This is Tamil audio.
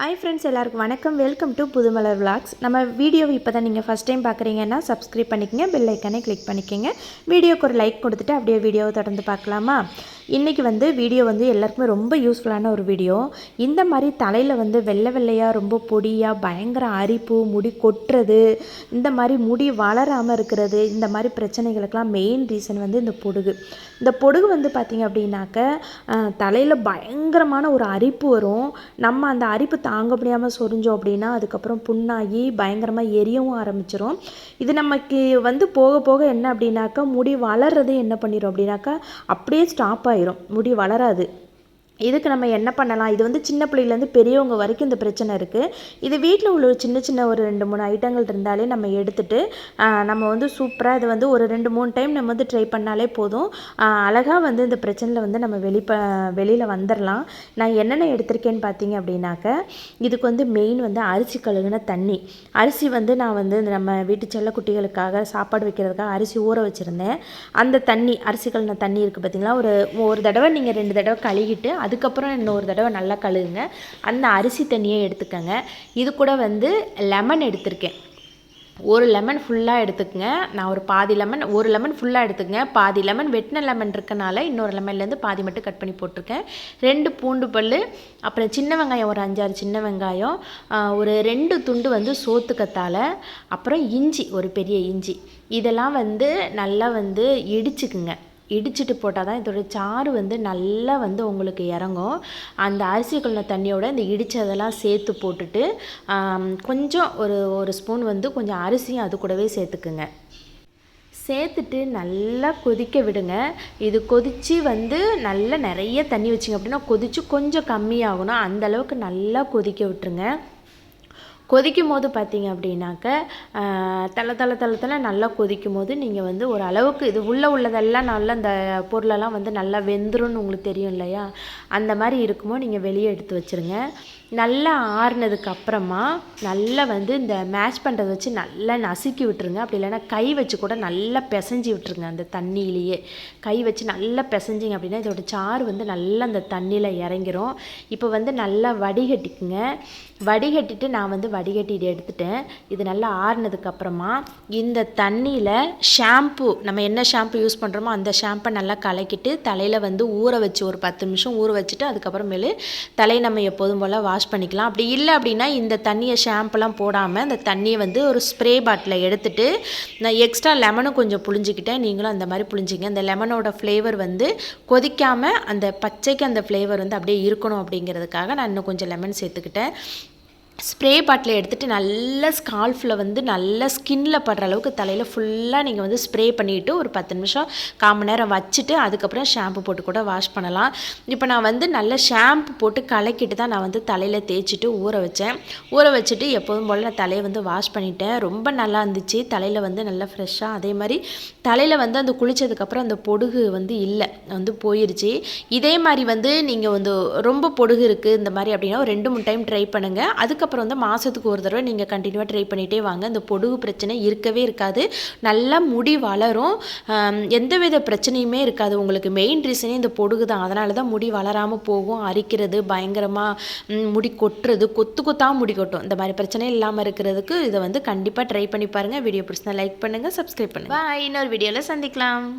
ஹாய் ஃப்ரெண்ட்ஸ் எல்லாருக்கும் வணக்கம். வெல்கம் டு புதுமலர் விளாக்ஸ் நம்ம வீடியோவை இப்போ தான் நீங்கள் ஃபஸ்ட் டைம் பார்க்குறீங்கன்னா சப்ஸ்கிரைப் பண்ணிக்கங்க பெல் ஐக்கானே கிளிக் பண்ணிக்கோங்க. வீடியோக்கு ஒரு லைக் கொடுத்துட்டு அப்படியே வீடியோவை தொடர்ந்து பார்க்கலாமா? இன்றைக்கி வந்து வீடியோ வந்து எல்லாருக்குமே ரொம்ப யூஸ்ஃபுல்லான ஒரு வீடியோ இந்த மாதிரி தலையில் வந்து வெள்ளை வெள்ளையாக ரொம்ப பொடியாக பயங்கர அரிப்பு முடி கொட்டுறது இந்த மாதிரி முடி வளராமல் இருக்கிறது இந்த மாதிரி பிரச்சனைகளுக்கெல்லாம் மெயின் ரீசன் வந்து இந்த பொடுகு. இந்த பொடுகு வந்து பார்த்திங்க அப்படின்னாக்க தலையில் பயங்கரமான ஒரு அரிப்பு வரும். நம்ம அந்த அரிப்பு தாங்க முடியாமல் சொரிஞ்சோம் அப்படின்னா அதுக்கப்புறம் புண்ணாகி பயங்கரமாக எரியவும் ஆரம்பிச்சிரும். இது நமக்கு வந்து போக போக என்ன அப்படின்னாக்கா முடி வளர்றது என்ன பண்ணிடும் அப்படின்னாக்கா அப்படியே ஸ்டாப் ஆயிரும். முடி வளராது. இதுக்கு நம்ம என்ன பண்ணலாம்? இது வந்து சின்ன பிள்ளையிலேருந்து பெரியவங்க வரைக்கும் இந்த பிரச்சனை இருக்குது இது வீட்டில் உள்ள ஒரு சின்ன சின்ன ஒரு ரெண்டு மூணு ஐட்டங்கள் இருந்தாலே நம்ம எடுத்துகிட்டு நம்ம வந்து சூப்பராக இது வந்து ஒரு ரெண்டு மூணு டைம் நம்ம வந்து ட்ரை பண்ணாலே போதும். அழகாக வந்து இந்த பிரச்சனையில் வந்து நம்ம வெளிப்ப வெளியில் வந்துடலாம் நான் என்னென்ன எடுத்திருக்கேன்னு பார்த்தீங்க அப்படின்னாக்க இதுக்கு வந்து மெயின் வந்து அரிசி கழுகுன தண்ணி. அரிசி வந்து நான் வந்து நம்ம வீட்டு செல்ல குட்டிகளுக்காக சாப்பாடு வைக்கிறதுக்காக அரிசி ஊற வச்சுருந்தேன். அந்த தண்ணி அரிசி கழுவின தண்ணி இருக்குது பார்த்தீங்களா? ஒரு ஒரு தடவை நீங்கள் ரெண்டு தடவை கழுகிட்டு அதுக்கப்புறம் இன்னொரு தடவை நல்லா கழுகுங்க அந்த அரிசி தண்ணியை எடுத்துக்கோங்க. இது கூட வந்து லெமன் எடுத்திருக்கேன். ஒரு லெமன் ஃபுல்லாக எடுத்துக்கங்க. நான் ஒரு பாதி லெமன் ஒரு லெமன் ஃபுல்லாக எடுத்துக்கங்க. பாதி லெமன் வெட்டின லெமன் இருக்கனால இன்னொரு லெமன்லேருந்து பாதி மட்டும் கட் பண்ணி போட்டிருக்கேன். ரெண்டு பூண்டு பல் அப்புறம் சின்ன வெங்காயம் ஒரு அஞ்சாறு சின்ன வெங்காயம் ஒரு ரெண்டு துண்டு வந்து சோத்துக்கத்தால் அப்புறம் இஞ்சி ஒரு பெரிய இஞ்சி. இதெல்லாம் வந்து நல்லா வந்து இடிச்சுக்குங்க. இடிச்சிட்டு போட்டால் தான் இதோட சாறு வந்து நல்லா வந்து உங்களுக்கு இறங்கும். அந்த அரிசி கழுன தண்ணியோட இந்த இடித்ததெல்லாம் சேர்த்து போட்டுட்டு கொஞ்சம் ஒரு ஒரு ஸ்பூன் வந்து கொஞ்சம் அரிசியும் அது கூடவே சேர்த்துக்குங்க. சேர்த்துட்டு நல்லா கொதிக்க விடுங்க. இது கொதித்து வந்து நல்லா நிறைய தண்ணி வச்சிங்க அப்படின்னா கொதித்து கொஞ்சம் கம்மியாகணும். அந்தளவுக்கு நல்லா கொதிக்க விட்டுருங்க. கொதிக்கும் போது பார்த்தீங்க அப்படின்னாக்க தலை தலை தலை தலை நல்லா கொதிக்கும் போது நீங்கள் வந்து ஒரு அளவுக்கு இது உள்ளே உள்ளதெல்லாம் நல்லா இந்த பொருளெல்லாம் வந்து நல்லா வெந்துரும்னு உங்களுக்கு தெரியும் இல்லையா? அந்த மாதிரி இருக்குமோ நீங்கள் வெளியே எடுத்து வச்சுருங்க. நல்லா ஆறுனதுக்கு அப்புறமா நல்லா வந்து இந்த மேஷ் பண்ணுறத வச்சு நல்லா நசுக்கி விட்டுருங்க. அப்படி இல்லைன்னா கை வச்சு கூட நல்லா பிசைஞ்சி விட்டுருங்க அந்த தண்ணியிலேயே. கை வச்சு நல்லா பிசைஞ்சிங்க அப்படின்னா இதோட சாறு வந்து நல்லா அந்த தண்ணியில் இறங்கிரும். இப்போ வந்து நல்லா வடிகட்டிக்குங்க. வடிகட்டிட்டு நான் வந்து வடிகட்டிட்டு எடுத்துட்டேன். இது நல்லா ஆறுனதுக்கப்புறமா இந்த தண்ணியில் ஷாம்பு நம்ம என்ன ஷாம்பு யூஸ் பண்ணுறோமோ அந்த ஷாம்பை நல்லா கலக்கிட்டு தலையில் வந்து ஊற வச்சு ஒரு பத்து நிமிஷம் ஊற வச்சுட்டு அதுக்கப்புறமேலு தலையை நம்ம எப்போதும் போல் வாஷ் பண்ணிக்கலாம். அப்படி இல்லை அப்படின்னா இந்த தண்ணியை ஷாம்புலாம் போடாமல் அந்த தண்ணியை வந்து ஒரு ஸ்ப்ரே பாட்டில் எடுத்துட்டு நான் எக்ஸ்ட்ரா லெமனும் கொஞ்சம் புளிஞ்சிக்கிட்டேன் நீங்களும் அந்த மாதிரி புளிஞ்சிங்க அந்த லெமனோட ஃப்ளேவர் வந்து கொதிக்காமல் அந்த பச்சைக்கு அந்த ஃப்ளேவர் வந்து அப்படியே இருக்கணும் அப்படிங்கிறதுக்காக நான் இன்னும் கொஞ்சம் லெமன் சேர்த்துக்கிட்டேன். ஸ்ப்ரே பாட்டில் எடுத்துகிட்டு நல்ல ஸ்கால்ஃபில் வந்து நல்ல ஸ்கின்னில் படுற அளவுக்கு தலையில் ஃபுல்லாக நீங்கள் வந்து ஸ்ப்ரே பண்ணிவிட்டு ஒரு பத்து நிமிஷம் காம நேரம் வச்சுட்டு அதுக்கப்புறம் ஷாம்பு போட்டு கூட வாஷ் பண்ணலாம். இப்போ நான் வந்து நல்ல ஷாம்பு போட்டு கலக்கிட்டு தான் நான் வந்து தலையில் தேய்ச்சிட்டு ஊற வச்சேன். ஊற வச்சுட்டு எப்போதும் போல் நான் தலையை வந்து வாஷ் பண்ணிட்டேன். ரொம்ப நல்லா இருந்துச்சு. தலையில் வந்து நல்லா ஃப்ரெஷ்ஷாக அதே மாதிரி தலையில் வந்து அந்த குளித்ததுக்கப்புறம் அந்த பொடுகு வந்து இல்லை வந்து போயிடுச்சு இதே மாதிரி வந்து நீங்கள் வந்து ரொம்ப பொடுகு இருக்குது இந்த மாதிரி அப்படின்னா ஒரு ரெண்டு மூணு டைம் ட்ரை பண்ணுங்கள் அதுக்கு அதுக்கப்புறம் வந்து மாதத்துக்கு ஒரு தடவை நீங்கள் கண்டினியூவாக ட்ரை பண்ணிகிட்டே வாங்க. இந்த பொடுகு பிரச்சனை இருக்கவே இருக்காது. நல்லா முடி வளரும். எந்த வித பிரச்சனையுமே இருக்காது. உங்களுக்கு மெயின் ரீசனே இந்த பொடுகு தான் அதனால தான் முடி வளராமல் போகும். அரிக்கிறது பயங்கரமாக முடி கொட்டுறது கொத்து கொத்தாக முடி கொட்டும். இந்த மாதிரி பிரச்சனை இல்லாமல் இருக்கிறதுக்கு இதை வந்து கண்டிப்பாக ட்ரை பண்ணி பாருங்கள் வீடியோ பிடிச்சினா லைக் பண்ணுங்கள் சப்ஸ்கிரைப் பண்ணுங்கள் இன்னொரு வீடியோவில் சந்திக்கலாம்.